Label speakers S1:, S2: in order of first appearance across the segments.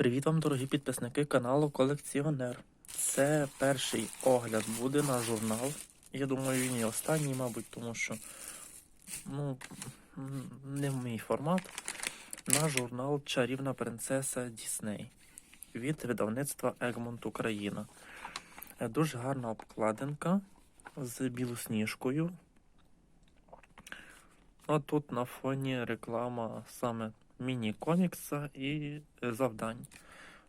S1: Привіт вам, дорогі підписники каналу Колекціонер. Це перший огляд буде на журнал. Я думаю, він і останній, мабуть, тому що ну, не в мій формат. На журнал Чарівна принцеса Дісней від видавництва Egmont Україна. Е, Дуже гарна обкладинка з білосніжкою. А тут на фоні реклама саме міні-комікса і е, завдань.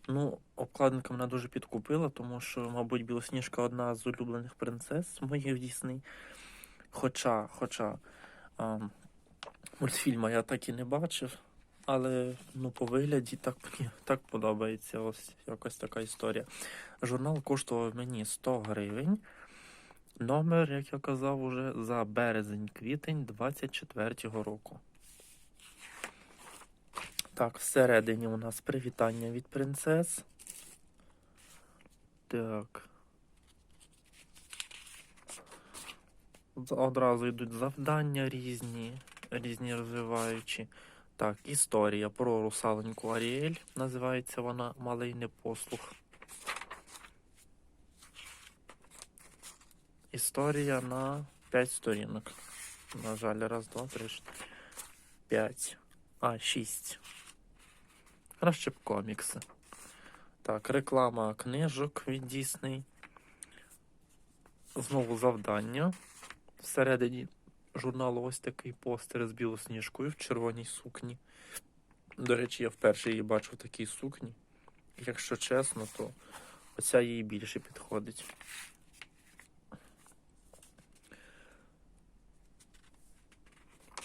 S1: Ну, обкладинка мене дуже підкупила, тому що, мабуть, Білосніжка одна з улюблених принцес моїх Дісней. Хоча, хоча а, мультфільма я так і не бачив, але ну, по вигляді так мені так подобається. Ось якась така історія. Журнал коштував мені 100 гривень. Номер, як я казав, уже за березень-квітень 24-го року. Так, всередині у нас привітання від принцес. Так. Одразу йдуть завдання різні, різні розвиваючі. Так, історія про русаленьку Аріель. Називається вона Малий непослух. Історія на 5 сторінок. На жаль, раз, два, три, п'ять. А, шість. Краще б комікси. Так, реклама книжок від Дісней. Знову завдання. Всередині журналу ось такий постер з білосніжкою в червоній сукні. До речі, я вперше її бачу в такій сукні. Якщо чесно, то оця їй більше підходить.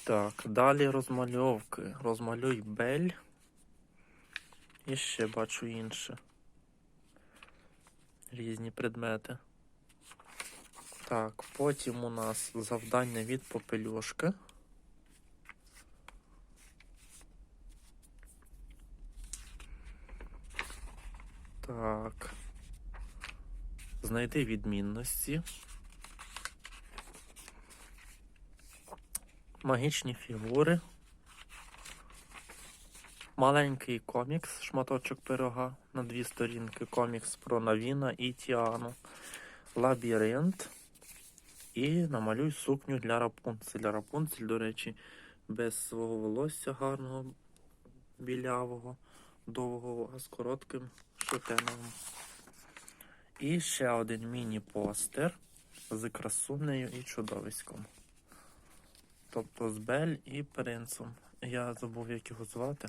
S1: Так, далі розмальовки. Розмалюй Бель. І ще бачу інше. Різні предмети. Так, потім у нас завдання від попелюшки. Так. Знайди відмінності. Магічні фігури. Маленький комікс, шматочок пирога на дві сторінки. Комікс про Навіна і Тіану. Лабіринт. І намалюй сукню для Рапунцеля. Рапунцель, до речі, без свого волосся гарного, білявого, довгого, а з коротким шутеновим. І ще один міні-постер з красунею і чудовиськом. Тобто з Бель і принцем. Я забув, як його звати.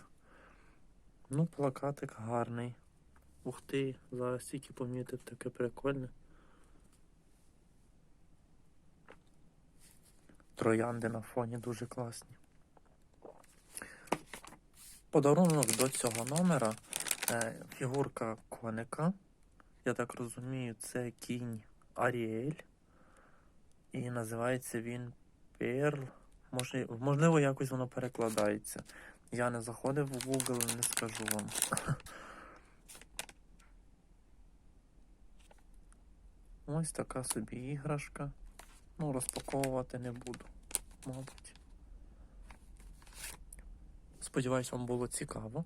S1: Ну, плакатик гарний. Ух ти, зараз тільки помітив таке прикольне. Троянди на фоні дуже класні. Подарунок до цього номера е, фігурка коника. Я так розумію, це кінь Аріель. І називається він Перл. Можливо, якось воно перекладається. Я не заходив в Google, не скажу вам. Ось така собі іграшка. Ну, розпаковувати не буду, мабуть. Сподіваюсь, вам було цікаво.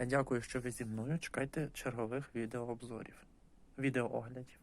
S1: Дякую, що ви зі мною. Чекайте чергових відеообзорів, відеооглядів.